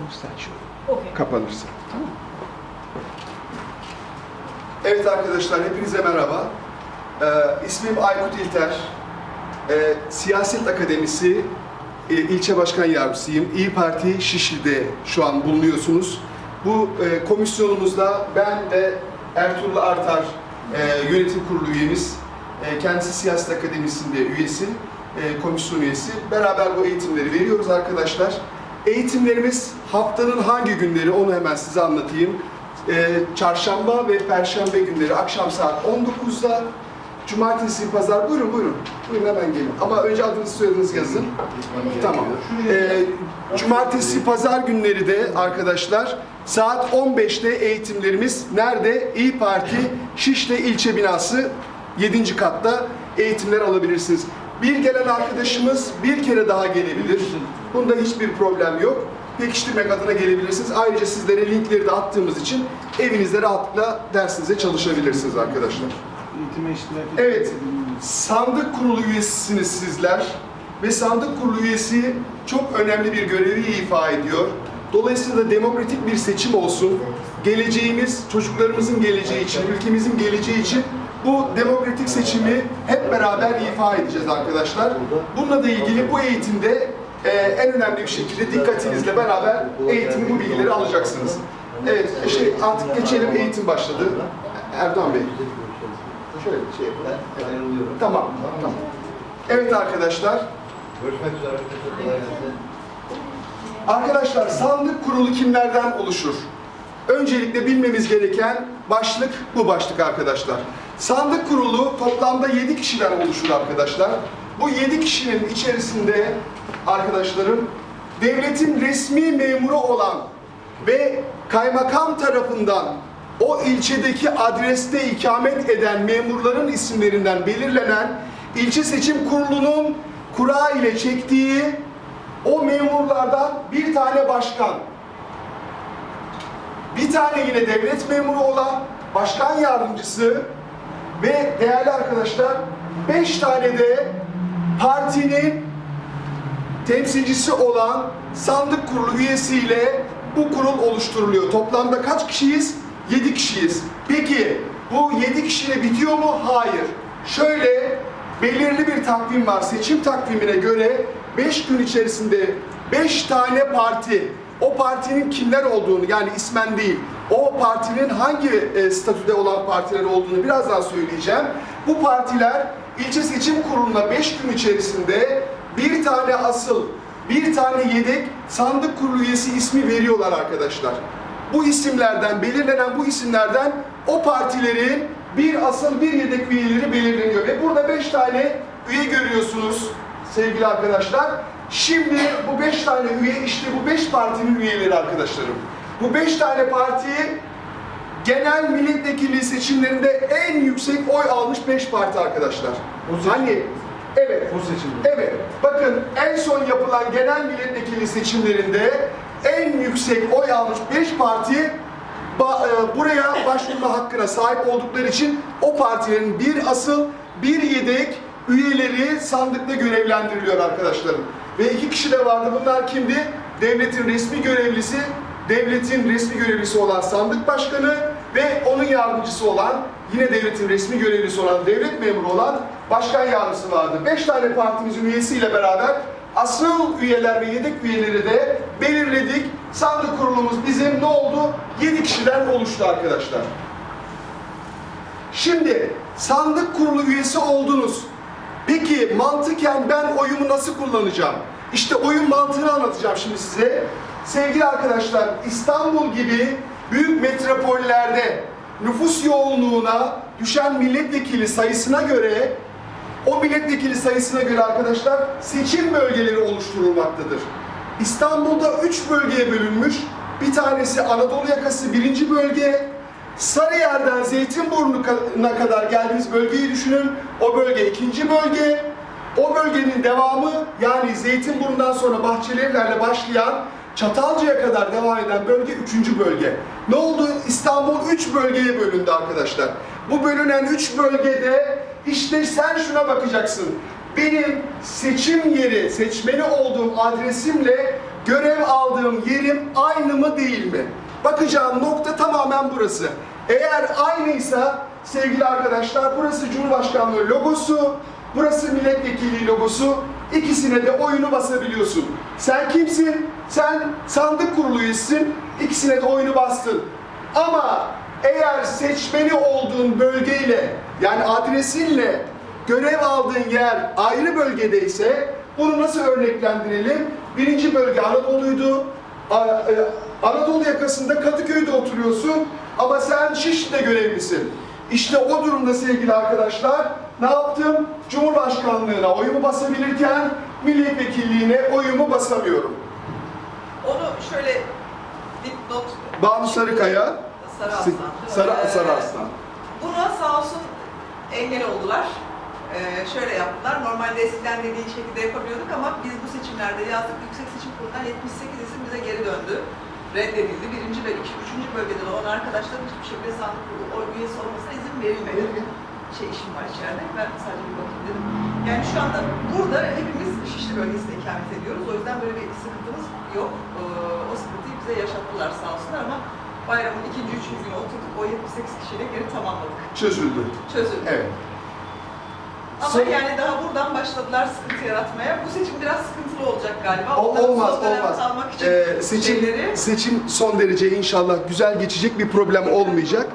Kapanırsa açıyorum. Okey. Kapanırsa. Tamam? Evet arkadaşlar, hepinize merhaba. Ee, ismim Aykut İlter. Ee, Siyaset Akademisi e, ilçe başkan yardımcısıyım. İyi Parti Şişli'de şu an bulunuyorsunuz. Bu e, komisyonumuzda ben ve Ertuğrul Artar e, yönetim kurulu üyemiz, e, kendisi Siyaset Akademisi'nde üyesi, e, komisyon üyesi. Beraber bu eğitimleri veriyoruz arkadaşlar. Eğitimlerimiz haftanın hangi günleri onu hemen size anlatayım. Ee, çarşamba ve perşembe günleri akşam saat 19'da Cumartesi, pazar, buyurun buyurun. Buyurun hemen gelin. Ama önce adınızı soyadınızı yazın. Tamam. Ee, cumartesi, pazar günleri de arkadaşlar saat 15'te eğitimlerimiz nerede? İyi Parti Şişli ilçe binası 7. katta eğitimler alabilirsiniz. Bir gelen arkadaşımız bir kere daha gelebilir. Bunda hiçbir problem yok. Pekiştirmek adına gelebilirsiniz. Ayrıca sizlere linkleri de attığımız için evinizde rahatlıkla dersinize çalışabilirsiniz arkadaşlar. Eğitime iştirak Evet, sandık kurulu üyesisiniz sizler ve sandık kurulu üyesi çok önemli bir görevi ifa ediyor. Dolayısıyla da demokratik bir seçim olsun. Geleceğimiz, çocuklarımızın geleceği için, ülkemizin geleceği için bu demokratik seçimi hep beraber ifa edeceğiz arkadaşlar. Bununla da ilgili bu eğitimde e, en önemli bir şekilde dikkatinizle beraber eğitimi, bu bilgileri alacaksınız. Evet, işte artık geçelim, eğitim başladı. Erdoğan Bey. Şöyle şey yapalım. Tamam, tamam. Evet arkadaşlar, arkadaşlar sandık kurulu kimlerden oluşur? Öncelikle bilmemiz gereken başlık bu başlık arkadaşlar. Sandık kurulu toplamda 7 kişiden oluşur arkadaşlar. Bu 7 kişinin içerisinde arkadaşlarım devletin resmi memuru olan ve kaymakam tarafından o ilçedeki adreste ikamet eden memurların isimlerinden belirlenen ilçe seçim kurulunun kura ile çektiği o memurlardan bir tane başkan, bir tane yine devlet memuru olan başkan yardımcısı ve değerli arkadaşlar beş tane de partinin temsilcisi olan sandık kurulu üyesiyle bu kurul oluşturuluyor. Toplamda kaç kişiyiz? 7 kişiyiz. Peki bu 7 kişiyle bitiyor mu? Hayır. Şöyle belirli bir takvim var. Seçim takvimine göre 5 gün içerisinde 5 tane parti o partinin kimler olduğunu yani ismen değil o partinin hangi e, statüde olan partiler olduğunu birazdan söyleyeceğim. Bu partiler ilçe seçim kuruluna 5 gün içerisinde bir tane asıl, bir tane yedek sandık kurulu üyesi ismi veriyorlar arkadaşlar. Bu isimlerden, belirlenen bu isimlerden o partilerin bir asıl bir yedek üyeleri belirleniyor. Ve burada beş tane üye görüyorsunuz sevgili arkadaşlar. Şimdi bu beş tane üye işte bu beş partinin üyeleri arkadaşlarım. Bu beş tane partiyi genel milletvekili seçimlerinde en yüksek oy almış 5 parti arkadaşlar. Hani evet. O seçimde. Evet. Bakın en son yapılan genel milletvekili seçimlerinde en yüksek oy almış 5 parti ba- e, buraya başvurma hakkına sahip oldukları için o partilerin bir asıl bir yedek üyeleri sandıkta görevlendiriliyor arkadaşlarım. Ve iki kişi de vardı. Bunlar kimdi? Devletin resmi görevlisi, devletin resmi görevlisi olan sandık başkanı ve onun yardımcısı olan, yine devletin resmi görevlisi olan, devlet memuru olan başkan yardımcısı vardı. Beş tane partimizin üyesiyle beraber asıl üyeler ve yedek üyeleri de belirledik. Sandık kurulumuz bizim ne oldu? Yedi kişiden oluştu arkadaşlar. Şimdi sandık kurulu üyesi oldunuz. Peki mantıken ben oyumu nasıl kullanacağım? İşte oyun mantığını anlatacağım şimdi size. Sevgili arkadaşlar İstanbul gibi büyük metropollerde nüfus yoğunluğuna düşen milletvekili sayısına göre o milletvekili sayısına göre arkadaşlar seçim bölgeleri oluşturulmaktadır. İstanbul'da üç bölgeye bölünmüş. Bir tanesi Anadolu yakası birinci bölge, Sarıyer'den Zeytinburnu'na kadar geldiğimiz bölgeyi düşünün. O bölge ikinci bölge. O bölgenin devamı yani Zeytinburnu'ndan sonra Bahçelievler'le başlayan Çatalca'ya kadar devam eden bölge üçüncü bölge. Ne oldu? İstanbul üç bölgeye bölündü arkadaşlar. Bu bölünen üç bölgede işte sen şuna bakacaksın. Benim seçim yeri, seçmeni olduğum adresimle görev aldığım yerim aynı mı değil mi? Bakacağım nokta tamamen burası. Eğer aynıysa sevgili arkadaşlar burası Cumhurbaşkanlığı logosu, burası milletvekili logosu. İkisine de oyunu basabiliyorsun. Sen kimsin? Sen sandık kurulu üyesisin. İkisine de oyunu bastın. Ama eğer seçmeni olduğun bölgeyle yani adresinle görev aldığın yer ayrı bölgedeyse bunu nasıl örneklendirelim? Birinci bölge Anadolu'ydu. E, Anadolu yakasında Kadıköy'de oturuyorsun ama sen Şişli'de görevlisin. İşte o durumda sevgili arkadaşlar ne yaptım? Cumhurbaşkanlığına oyumu basabilirken milletvekilliğine oyumu basamıyorum. Onu şöyle dipnot Banu Sarıkaya, Sarı Aslan. Sarı, Ee, Sarı Aslan. Buna sağ olsun engel oldular. Ee, şöyle yaptılar. Normalde eskiden dediği şekilde yapabiliyorduk ama biz bu seçimlerde yazdık. Yüksek Seçim Kurulu'ndan 78 isim bize geri döndü. Reddedildi. Birinci ve iki, üçüncü bölgede olan arkadaşların hiçbir şekilde sandık kurulu oy üyesi olmasına izin verilmedi. Şey işim var içeride. Ben sadece bir bakayım dedim. Yani şu anda burada hepimiz Şişli bölgesinde ikamet ediyoruz. O yüzden böyle bir sıkıntımız yok. Ee, o sıkıntıyı bize yaşattılar sağ olsunlar ama bayramın ikinci, üçüncü günü oturduk. O 78 kişiyle geri tamamladık. Çözüldü. Çözüldü. Evet. Ama Son- yani daha buradan başladılar sıkıntı yaratmaya. Bu seçim biraz sıkıntılı olacak galiba. O, olmaz, olmaz. kalmak için Ee, seçim, şeyleri- seçim son derece inşallah güzel geçecek bir problem olmayacak.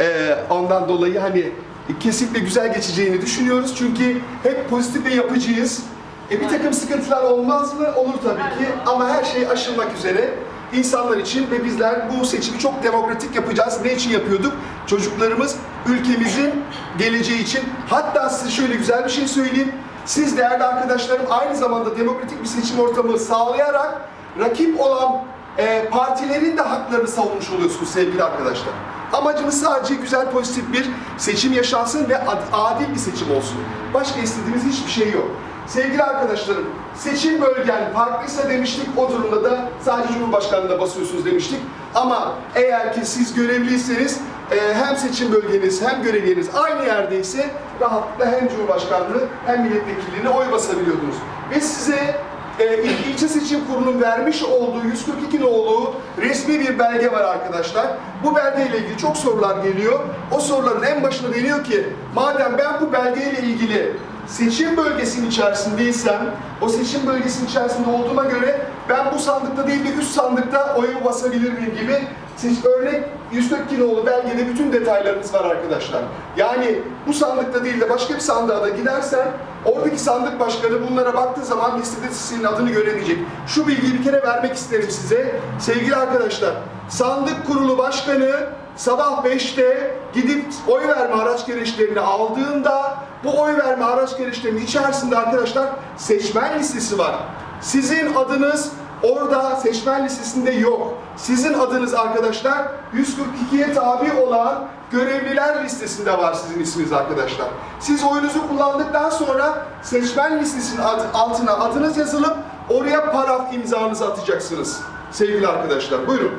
Ee, ondan dolayı hani kesinlikle güzel geçeceğini düşünüyoruz. Çünkü hep pozitif ve yapıcıyız. E, bir takım sıkıntılar olmaz mı? Olur tabii ki. Ama her şey aşılmak üzere. insanlar için ve bizler bu seçimi çok demokratik yapacağız. Ne için yapıyorduk? Çocuklarımız ülkemizin geleceği için. Hatta size şöyle güzel bir şey söyleyeyim. Siz değerli arkadaşlarım aynı zamanda demokratik bir seçim ortamı sağlayarak rakip olan e, partilerin de haklarını savunmuş oluyorsunuz sevgili arkadaşlar. Amacımız sadece güzel pozitif bir seçim yaşansın ve ad- adil bir seçim olsun. Başka istediğimiz hiçbir şey yok. Sevgili arkadaşlarım, seçim bölgen farklıysa demiştik, o durumda da sadece Cumhurbaşkanlığına basıyorsunuz demiştik. Ama eğer ki siz görevliyseniz e, hem seçim bölgeniz hem görev yeriniz aynı yerdeyse rahatlıkla hem Cumhurbaşkanlığı hem milletvekilliğine oy basabiliyordunuz. Ve size e, İl- ilçe seçim kurulunun vermiş olduğu 142 nolu resmi bir belge var arkadaşlar. Bu belgeyle ilgili çok sorular geliyor. O soruların en başında deniyor ki madem ben bu belgeyle ilgili seçim bölgesinin içerisindeysem, o seçim bölgesinin içerisinde olduğuma göre ben bu sandıkta değil de üst sandıkta oyumu basabilir miyim gibi siz örnek 142 nolu belgede bütün detaylarınız var arkadaşlar. Yani bu sandıkta değil de başka bir sandığa da gidersen oradaki sandık başkanı bunlara baktığı zaman listede senin adını göremeyecek. Şu bilgiyi bir kere vermek isterim size. Sevgili arkadaşlar, sandık kurulu başkanı sabah 5'te gidip oy verme araç gereçlerini aldığında bu oy verme araç gereçlerinin içerisinde arkadaşlar seçmen listesi var. Sizin adınız orada seçmen listesinde yok. Sizin adınız arkadaşlar 142'ye tabi olan görevliler listesinde var sizin isminiz arkadaşlar. Siz oyunuzu kullandıktan sonra seçmen listesinin altına adınız yazılıp oraya paraf imzanızı atacaksınız. Sevgili arkadaşlar buyurun.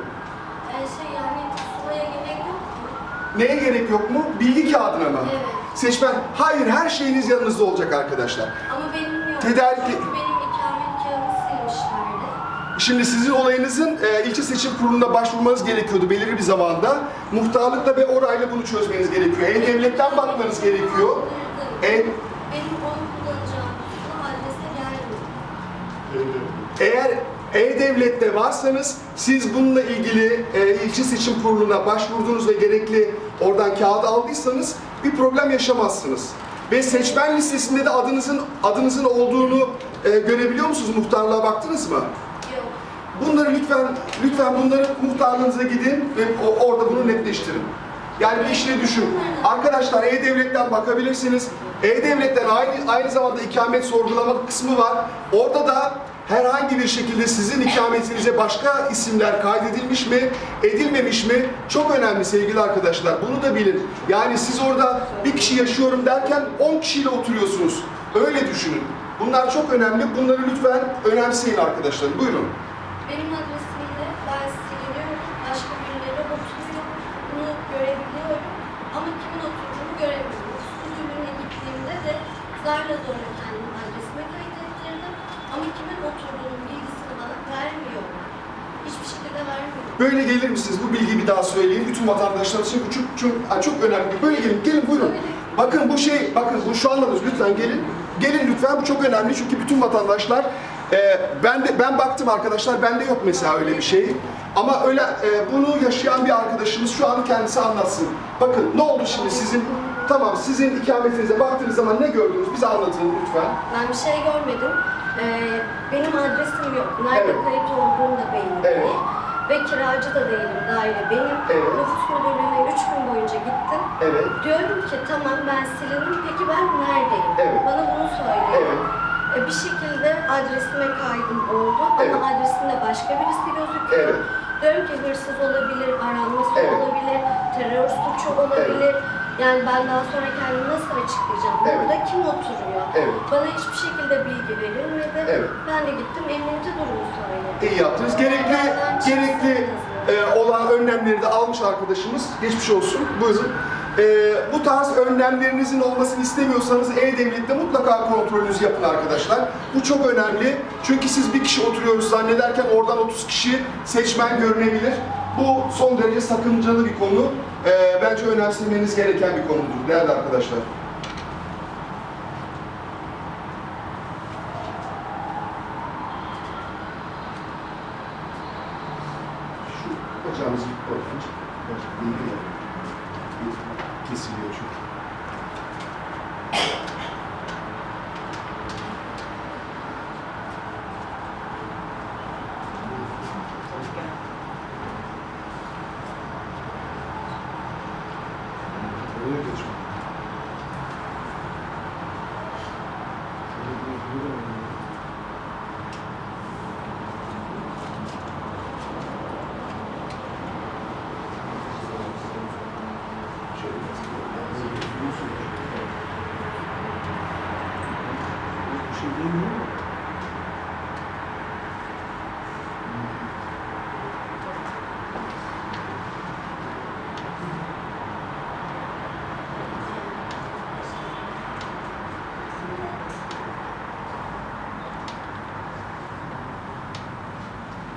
Ee, şey yani pusulaya gerek yok mu? Neye gerek yok mu? Bilgi kağıdına mı? Evet. Seçmen, hayır her şeyiniz yanınızda olacak arkadaşlar. Ama benim yok. Tedarik- Çünkü benim ikamet kağıdımı silmişlerdi. Şimdi sizin olayınızın e, ilçe seçim kuruluna başvurmanız gerekiyordu belirli bir zamanda. Muhtarlıkla ve orayla bunu çözmeniz gerekiyor. E-Devlet'ten bakmanız gerekiyor. E, Benim oy kullanacağım adrese gelmiyor. eğer E-Devlet'te varsanız siz bununla ilgili e, ilçe seçim kuruluna başvurdunuz ve gerekli oradan kağıt aldıysanız bir problem yaşamazsınız. Ve seçmen listesinde de adınızın adınızın olduğunu e, görebiliyor musunuz? Muhtarlığa baktınız mı? Yok. Bunları lütfen lütfen bunları muhtarlığınıza gidin ve o- orada bunu netleştirin. Yani bir işle düşün. Arkadaşlar E-Devlet'ten bakabilirsiniz. E-Devlet'ten aynı, aynı zamanda ikamet sorgulama kısmı var. Orada da herhangi bir şekilde sizin ikametinize başka isimler kaydedilmiş mi, edilmemiş mi? Çok önemli sevgili arkadaşlar. Bunu da bilin. Yani siz orada bir kişi yaşıyorum derken 10 kişiyle oturuyorsunuz. Öyle düşünün. Bunlar çok önemli. Bunları lütfen önemseyin arkadaşlar. Buyurun. Benim adresimde ben siliniyorum. Başka birileri oturuyor. Bunu görebiliyorum. Ama kimin oturduğunu göremiyorum. Müdürlüğüne gittiğimde de zarla zorla kendim adresime kaydettirdim. Ama kimin oturduğunun bilgisini bana vermiyorlar. Hiçbir şekilde vermiyorlar. Böyle gelir misiniz? Bu bilgiyi bir daha söyleyeyim. Bütün vatandaşlar için bu çok, çok, çok önemli. Böyle gelin, gelin buyurun. Söyle. Bakın bu şey, bakın bu şu anladınız. Lütfen gelin. Gelin lütfen bu çok önemli çünkü bütün vatandaşlar e, ben de ben baktım arkadaşlar bende yok mesela öyle bir şey. Ama öyle e, bunu yaşayan bir arkadaşımız şu an kendisi anlatsın. Bakın ne oldu şimdi sizin tamam sizin ikametinize baktığınız zaman ne gördünüz bize anlatın lütfen. Ben bir şey görmedim. Ee, benim adresim yok. Nerede Evet. kayıt olduğum da belli Evet. değil. Ve kiracı da değilim, daire benim. Evet. Nüfus müdürlüğüne üç gün boyunca gittim. Evet. Diyorum ki tamam ben silindim, peki ben neredeyim? Evet. Bana bunu söyleyin. Evet. E, bir şekilde adresime kaydım oldu Evet. ama adresimde başka birisi gözüküyor. Evet. Diyorum ki hırsız olabilir, aranması Evet. olabilir, terör suçu olabilir. Yani ben daha sonra kendimi nasıl açıklayacağım? Evet. Burada kim oturuyor? Evet. Bana hiçbir şekilde bilgi verilmedi. Evet. Ben de gittim emniyete durumu söyledim. İyi yaptınız. Gerekli gerekli e, olan önlemleri de almış arkadaşımız. Geçmiş olsun. Buyurun. E, bu tarz önlemlerinizin olmasını istemiyorsanız E-Devlet'te mutlaka kontrolünüzü yapın arkadaşlar. Bu çok önemli. Çünkü siz bir kişi oturuyoruz zannederken oradan 30 kişi seçmen görünebilir. Bu son derece sakıncalı bir konu. E, bence önemsemeniz gereken bir konudur değerli arkadaşlar.